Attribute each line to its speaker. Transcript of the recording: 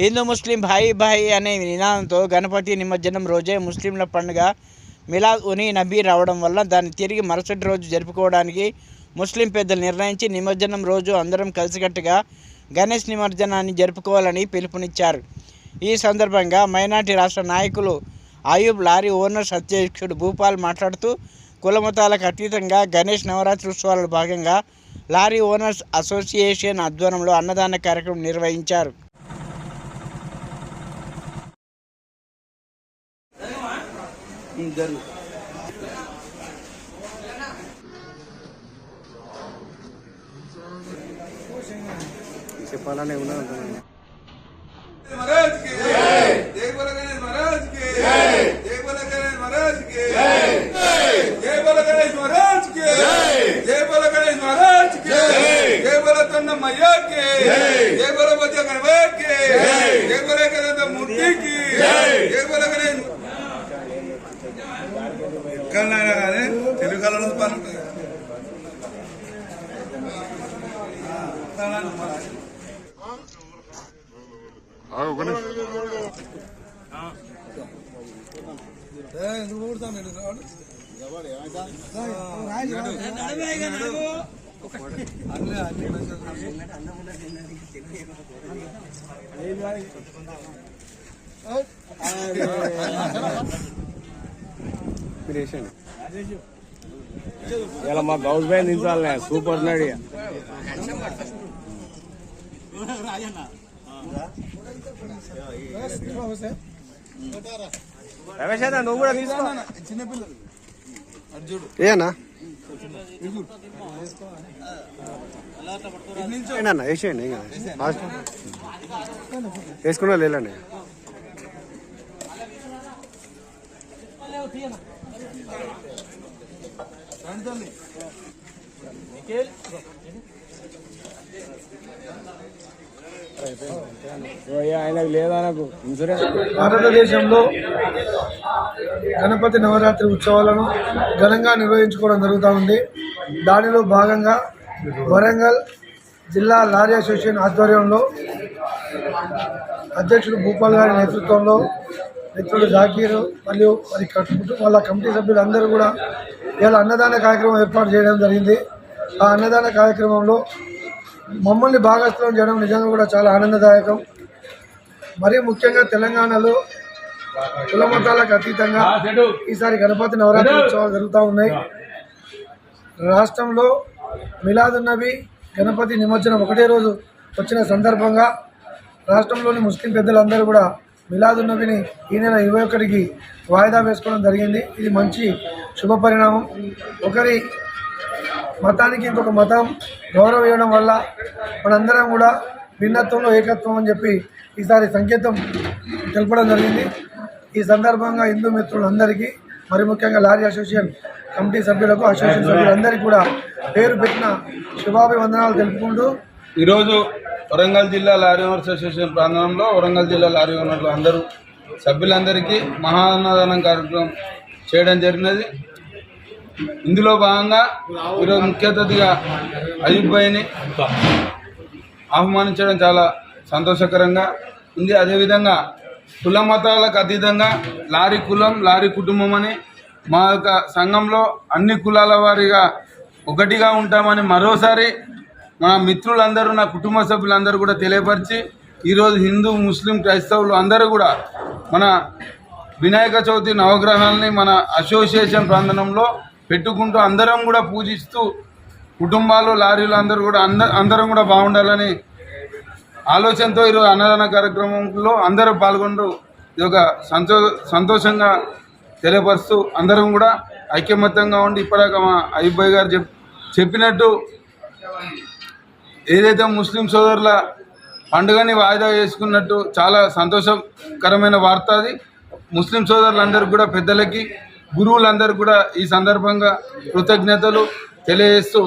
Speaker 1: హిందూ ముస్లిం భాయి భాయి అనే నినాదంతో గణపతి నిమజ్జనం రోజే ముస్లింల పండుగ మిలాద్ ఉని నబీ రావడం వల్ల దాన్ని తిరిగి మరుసటి రోజు జరుపుకోవడానికి ముస్లిం పెద్దలు నిర్ణయించి నిమజ్జనం రోజు అందరం కలిసికట్టుగా గణేష్ నిమజ్జనాన్ని జరుపుకోవాలని పిలుపునిచ్చారు. ఈ సందర్భంగా మైనార్టీ రాష్ట్ర నాయకులు ఆయూబ్ లారీ ఓనర్స్ అధ్యక్షుడు భూపాల్ మాట్లాడుతూ కులమతాలకు అతీతంగా గణేష్ నవరాత్రి ఉత్సవాలలో భాగంగా లారీ ఓనర్స్ అసోసియేషన్ ఆధ్వర్యంలో అన్నదాన కార్యక్రమం నిర్వహించారు.
Speaker 2: చెప్పాలనే
Speaker 3: ఉన్నా కన్నా కానీ తెలుగు కళలో పని
Speaker 4: గణేష్
Speaker 2: మీరు వేసేయండి ఇలా మా గౌస్ బాయ్ దించాలనే సూపర్ ఉన్నాడు రమేష్ అన్న నువ్వు కూడా తీసుకో. ఏనా అన్న? వేసేయండి ఏం కాదు. ఫాస్ట్. వేసుకున్నా లేలండి ఆయనకు లేదా నాకు ఇన్సూరెన్స్
Speaker 5: భారతదేశంలో గణపతి నవరాత్రి ఉత్సవాలను ఘనంగా నిర్వహించుకోవడం జరుగుతూ ఉంది. దానిలో భాగంగా వరంగల్ జిల్లా లారీ అసోసియేషన్ ఆధ్వర్యంలో అధ్యక్షుడు భూపాల్ గారి నేతృత్వంలో మిత్రులు జాకీర్ మరియు వారి కుటుంబాల వాళ్ళ కమిటీ సభ్యులు అందరూ కూడా ఇలా అన్నదాన కార్యక్రమం ఏర్పాటు చేయడం జరిగింది. ఆ అన్నదాన కార్యక్రమంలో మమ్మల్ని భాగస్థలం చేయడం నిజంగా కూడా చాలా ఆనందదాయకం. మరీ ముఖ్యంగా తెలంగాణలో కుల మతాలకు అతీతంగా ఈసారి గణపతి నవరాత్రి ఉత్సవాలు జరుగుతూ ఉన్నాయి. రాష్ట్రంలో మిలాదున్నవి గణపతి నిమజ్జనం ఒకటే రోజు వచ్చిన సందర్భంగా రాష్ట్రంలోని ముస్లిం పెద్దలందరూ కూడా మిలాదున్నవిని ఈ నెల ఇరవై ఒకటికి వాయిదా వేసుకోవడం జరిగింది. ఇది మంచి శుభ పరిణామం. ఒకరి మతానికి ఇంకొక మతం గౌరవం ఇవ్వడం వల్ల మనందరం కూడా భిన్నత్వంలో ఏకత్వం అని చెప్పి ఈసారి సంకేతం తెలపడం జరిగింది. ఈ సందర్భంగా హిందూ మిత్రులందరికీ మరి ముఖ్యంగా లారీ అసోసియేషన్ కమిటీ సభ్యులకు అసోసియేషన్ సభ్యులందరికీ కూడా పేరు పెట్టిన శుభాభివందనాలు తెలుపుకుంటూ
Speaker 3: ఈరోజు వరంగల్ జిల్లా లారీ ఓనర్స్ అసోసియేషన్ ప్రాంగణంలో వరంగల్ జిల్లా లారీ ఓనర్లు అందరూ సభ్యులందరికీ మహాన్నదానం కార్యక్రమం చేయడం జరిగినది. ఇందులో భాగంగా ఈరోజు ముఖ్య అతిథిగా అయూబ్ ఆహ్వానించడం చాలా సంతోషకరంగా ఉంది. అదేవిధంగా కుల మతాలకు అతీతంగా లారీ కులం లారీ కుటుంబం అని మా యొక్క సంఘంలో అన్ని కులాల వారిగా ఒకటిగా ఉంటామని మరోసారి మా మిత్రులందరూ నా కుటుంబ సభ్యులందరూ కూడా తెలియపరిచి ఈరోజు హిందూ ముస్లిం క్రైస్తవులు అందరూ కూడా మన వినాయక చవితి నవగ్రహాలని మన అసోసియేషన్ ప్రాంగణంలో పెట్టుకుంటూ అందరం కూడా పూజిస్తూ కుటుంబాలు లారీలు అందరూ కూడా అందరం కూడా బాగుండాలని ఆలోచనతో ఈరోజు అన్నదాన కార్యక్రమంలో అందరూ పాల్గొంటూ ఇది ఒక సంతో సంతోషంగా తెలియపరుస్తూ అందరం కూడా ఐక్యమత్యంగా ఉండి ఇప్పటిదాకా మా అయ్యబ్బాయి గారు చెప్ చెప్పినట్టు ఏదైతే ముస్లిం సోదరుల పండుగని వాయిదా వేసుకున్నట్టు చాలా సంతోషకరమైన వార్త అది. ముస్లిం సోదరులందరూ కూడా పెద్దలకి గురువులందరూ కూడా ఈ సందర్భంగా కృతజ్ఞతలు తెలియజేస్తూ